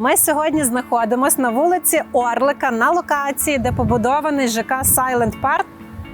Ми сьогодні знаходимося на вулиці Орлика на локації, де побудований ЖК Silent Park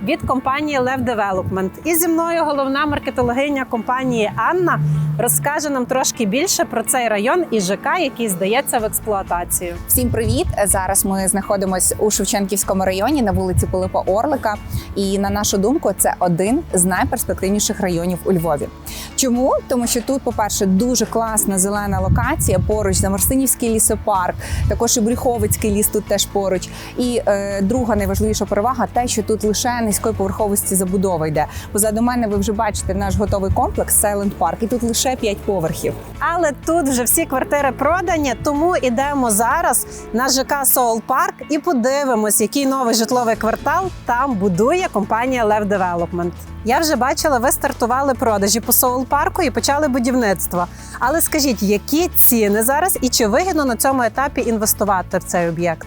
від компанії Lev Development. І зі мною головна маркетологиня компанії Анна розкаже нам трошки більше про цей район і ЖК, який здається в експлуатацію. Всім привіт! Зараз ми знаходимося у Шевченківському районі на вулиці Пилипа Орлика. І на нашу думку, це один з найперспективніших районів у Львові. Чому? Тому що тут, по-перше, дуже класна зелена локація. Поруч Замарсинівський лісопарк, також і Брюховицький ліс тут теж поруч. І е, друга найважливіша перевага те, що тут лише низької поверховості забудова йде. Позаду мене ви вже бачите наш готовий комплекс Silent Park, і тут лише 5 поверхів. Але тут вже всі квартири продані, тому ідемо зараз на ЖК Soul Park і подивимось, який новий житловий квартал там будує компанія Lev Development. Я вже бачила, ви стартували продажі по Soul Парку і почали будівництво. Але скажіть, які ціни зараз і чи вигідно на цьому етапі інвестувати в цей об'єкт?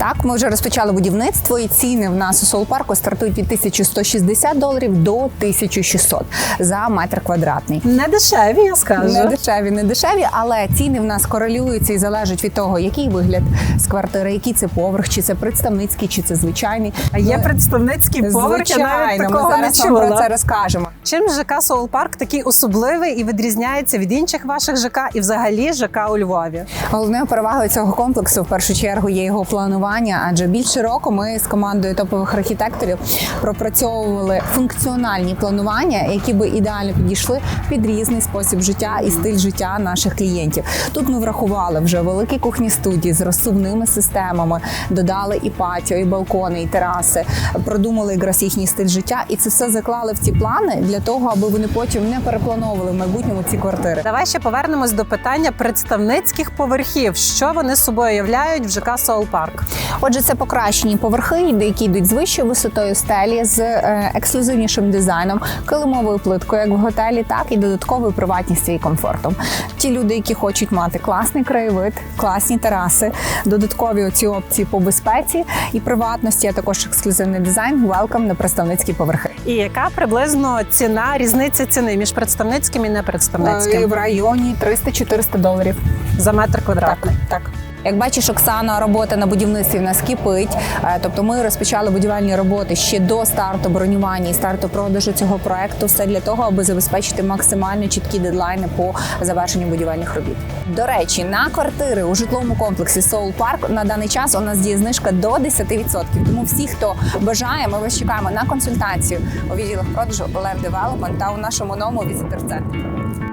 Так, ми вже розпочали будівництво, і ціни в нас у Соул-парку стартують від 1160 доларів до 1600 за метр квадратний. Не дешеві, я скажу. Не дешеві, не дешеві, але ціни в нас корелюються і залежать від того, який вигляд з квартири, який це поверх, чи це представницький, чи це звичайний. А є Ну, представницький поверх, я навіть Звичайно, ми такого не зараз вам про це розкажемо. Чим ЖК Soul Park такий особливий і відрізняється від інших ваших ЖК і взагалі ЖК у Львові? Головною перевагою цього комплексу в першу чергу є його планування, адже більше року ми з командою топових архітекторів пропрацьовували функціональні планування, які би ідеально підійшли під різний спосіб життя і стиль життя наших клієнтів. Тут ми врахували вже великі кухні студії з розсувними системами, додали і патіо, і балкони, і тераси, продумали якраз їхній стиль життя, і це все заклали в ці плани для того, аби вони потім не переплановували в майбутньому ці квартири. Давай ще повернемось до питання представницьких поверхів. Що вони собою являють в ЖК Soul Park? Отже, це покращені поверхи, які йдуть з вищою висотою стелі, з е, ексклюзивнішим дизайном, килимовою плиткою, як в готелі, так і додатковою приватністю і комфортом. Ті люди, які хочуть мати класний краєвид, класні тераси, додаткові оці опції по безпеці і приватності, а також ексклюзивний дизайн. Велкам на представницькі поверхи. І яка приблизно ціна різниця ціни між представницьким і Е, непредставницьким В районі 300-400 доларів. за метр квадратний? так. Як бачиш, Оксана, робота на будівництві в нас кипить. Е, Тобто ми розпочали будівельні роботи ще до старту бронювання і старту продажу цього проекту. Все для того, аби забезпечити максимально чіткі дедлайни по завершенню будівельних робіт. До речі, на квартири у житловому комплексі Soul Park на даний час у нас діє знижка до 10%. Тому всі, хто бажає, ми вас чекаємо на консультацію у відділах продажу Lev Development та у нашому новому візитер-центрі.